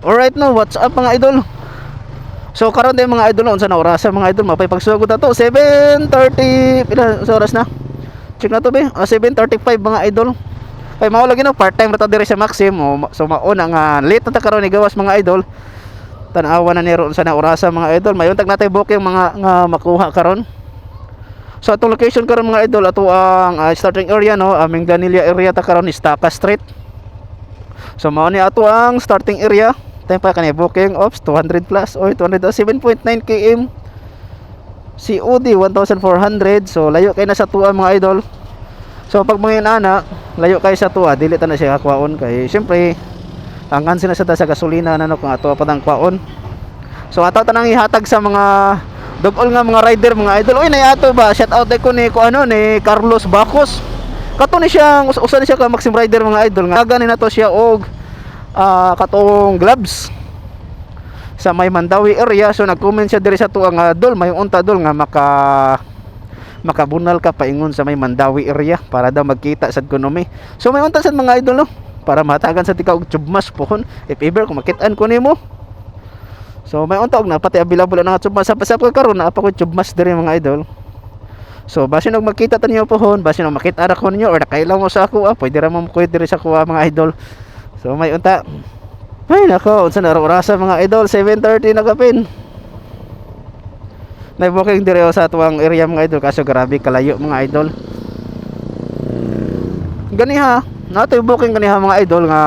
Alright no, what's up mga idol? So karon din mga idol unsa na oras mga idol mapay pagsugod na to 7:30 pila sa oras na? Check na to be. Ah, 7:35 mga idol. Ay mao lagi no part-time ra ta diri sa Maxim. O, So mauna nga late na ta karon ni gawas mga idol. Tan-awa na niro unsa na oras mga idol. Mayon tag natay booking mga nga makuha karon. So atong location karon mga idol ato ang ah, starting area no, aming Danilla area ta karon is Taka Street. So mao ni ato ang starting area. Time pa kanay booking ops 200 plus or 207.9 km. COD 1400. So layo kay na sa tuwa mga idol. So pag mga ana, layo kay sa tuwa, dili ta na siya kakwaon kay syempre angkan sila sa sa gasolina na no kung ato pa tang kwaon. So ato tanang ihatag sa mga dugol nga mga rider mga idol. Uy nay ato ba shout out ko ni ko ano ni Carlos Bacos. Kato ni siya us- usa siya ka Maxim Rider mga idol nga gani na to siya og ah, katong gloves sa may Mandawi area. So nag-comment siya diri sa tuang nga dol may unta dol nga maka makabunal ka paingon sa may Mandawi area para daw magkita sa ekonomi so may unta sad mga idol no? Para matagan sa tikaw og tubmas pohon. If ever kung makitaan ko nimo. So may unta og napati available na nga tubmas sa pasap ko karon na pa ko tubmas diri mga idol. So basin og makita ta niyo pohon, basin og makita ra ko ninyo or nakailaw mo sa ako, ah, pwede ra mo kuya diri sa kuha mga idol. So may unta. Ay nako, unsa na ra orasa mga idol, 7:30 na kapin. May booking dire sa tuwang area mga idol kaso grabe kalayo mga idol. Gani ha, nato booking gani ha mga idol nga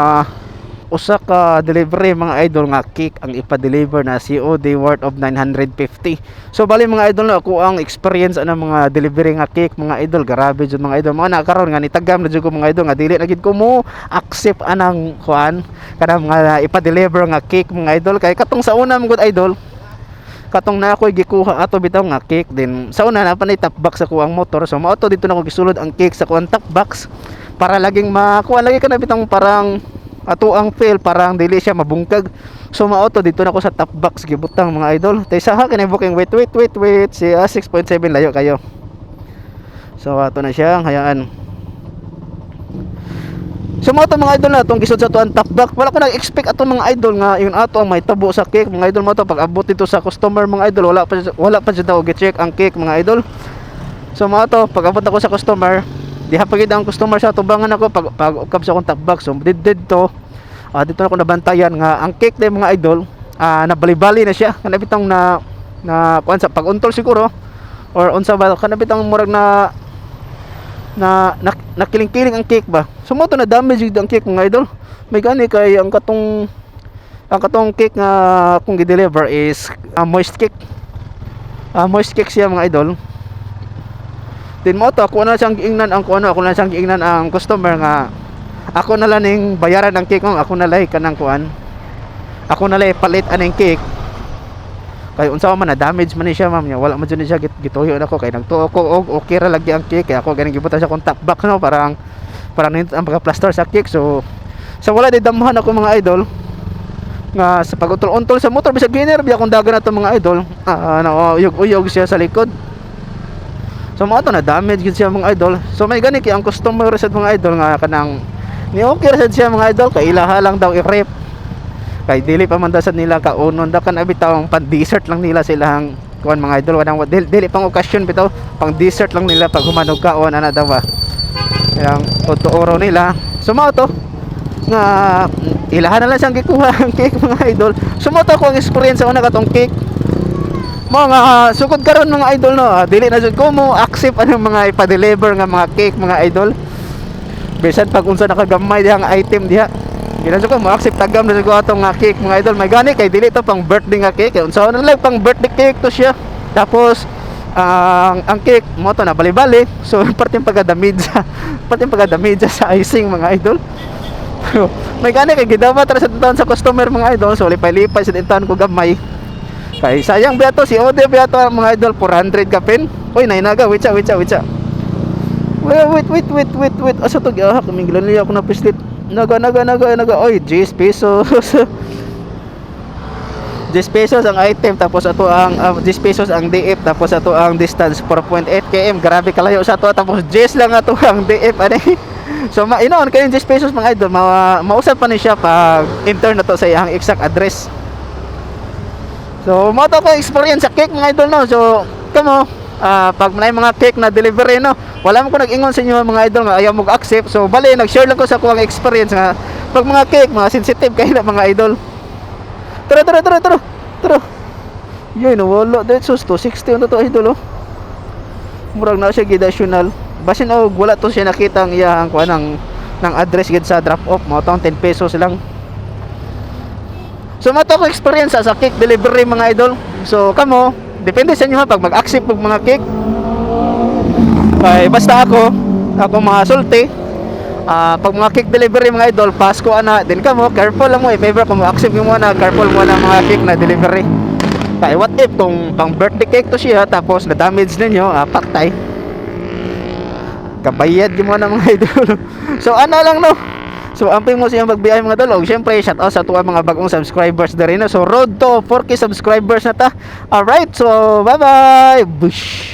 usa ka delivery mga idol nga cake ang ipa-deliver na COD worth of 950. So bali mga idol na ako ang experience ana mga delivery nga cake mga idol grabe jud mga idol. Mga nakaroon nga nitagam na jud mga idol nga dili na gid ko mo accept anang kuan kanang mga ipa-deliver nga cake mga idol. Kay katong sa una mga idol katong na ako gikuha ato bitaw nga cake din. Sa una na panay top box sa kuang motor. So mao to dito na ko gisulod ang cake sa kuang top box para laging makuha. Lagi ka na bitang parang ato ang fail parang dili siya mabungkag. So mao to dito na ko sa top box gibutang mga idol. Tay sa ha kinay booking? Wait wait wait wait. Si ah, 6.7 layo kayo. So ato na siya hayaan. So mga to mga idol na itong gisod sa tuan top box. Wala ko nag-expect ato mga idol nga yun ato ang may tabo sa cake. Mga idol mo to pag abot dito sa customer mga idol wala pa wala pa siya daw gi-check ang cake mga idol. So mga to pag abot ako sa customer diha pagid ang customer sa tubangan ako pag pag ukab sa akong box so did did to. Ah, dito na ako nabantayan nga ang cake na mga idol ah, nabali-bali na siya. Kana bitang na na kuan sa pag untol siguro or unsa ba kana bitang murag na na nakiling-kiling ang cake ba. So mo to na damage ang cake mga idol. May gani kay ang katong ang katong cake nga kung gi-deliver is ah, moist cake. Ah, moist cake siya mga idol din mo to ako na siyang giingnan ang kuno ako na siyang giingnan ang customer nga ako na lang ning bayaran ang cake ako na lay kanang kuan. Ako na lay palit aning cake. Kay unsa man na damage man ni siya ma'am niya wala man jud ni siya git gituyo na ko kay nagtuo ko og okay ra lagi ang cake kay ako ganing gibutan siya kung box no parang parang nindot ang pagka-plaster sa cake so sa wala di damuhan ako mga idol. Nga sa pag-utol-untol sa motor bisag giner biya kung dagan na to mga idol. Ah na uyog-uyog siya sa likod So mga to na damage gid siya mga idol. So may gani kay ang customer sa mga idol nga kanang ni okay sad siya mga idol kay ilaha lang daw i-rep. Kay dili pa man daw sad nila kaunon da kan bitaw pan dessert lang nila silang kuan mga idol wadang dili, dili pang okasyon bitaw pang dessert lang nila pag humanog kaon ana daw ba. Yang totoo nila. So mga to nga ilaha na lang siyang gikuha ang cake mga idol. So mo to ko ang experience sa una katong cake mga uh, sukod karon mga idol no? Ah, dili na jud ko mo accept anong mga ipa-deliver nga mga cake mga idol. Bisan pag unsa nakagamay dihang item diha. Jud ko mo accept tagam na ko atong nga cake mga idol. May gani kay dili to pang birthday nga cake. Unsa na lang pang birthday cake to siya. Tapos ang ang cake mo to na bali-bali. So parte yung pagka-damage parte pagka-damage sa icing mga idol. May gani kay gidapat ra sa taon sa customer mga idol. So lipay-lipay sa taon ko gamay kay sayang biya to si Ode biya to mga idol 400 ka pin. Uy nainaga siya wait siya wait. Wait wait wait wait wait asa to giahak kaming gilanli ako na pislit. Naga naga naga naga oy 10 pesos. 10 pesos ang item tapos ato ang uh, 10 pesos ang DF tapos ato ang distance 4.8 km grabe kalayo sa to tapos 10 lang ato ang DF ani so ma inoon kayo 10 pesos mga idol ma mausap pa ni siya pag intern na to sa iyang exact address so mo to ko experience sa cake mga idol no? So kamo ah, pag may mga cake na delivery no? Wala mo ko nag-ingon sa inyo mga idol nga ayaw mo accept so bali nag-share lang ko sa kuwang experience nga pag mga cake mga sensitive kayo na mga idol. Tara tara tara tara tara. Yun wala dahil sus to 60 ano to idol oh. Murag na siya gidasyonal basin og wala to siya nakita ang iyang kuan ng ng address gid sa drop off taong 10 pesos lang so mato ko experience sa cake delivery mga idol so kamo depende sa inyo ha pag mag-accept og mga cake kay basta ako ako mga sulti ah pag mga cake delivery mga idol Pasko ana din kamo careful lang mo if ever kung accept mo na careful mo na mga cake na delivery kaya what if kung pang birthday cake to siya tapos na damage ninyo, ah, patay. Kabayad yung mga mga idol. so ano lang no. So amping mo siya magbiyay mga dalog. Syempre shout out sa tuwa mga bagong subscribers na rin. No? So road to 4k subscribers na ta. Alright, so bye bye. Bush.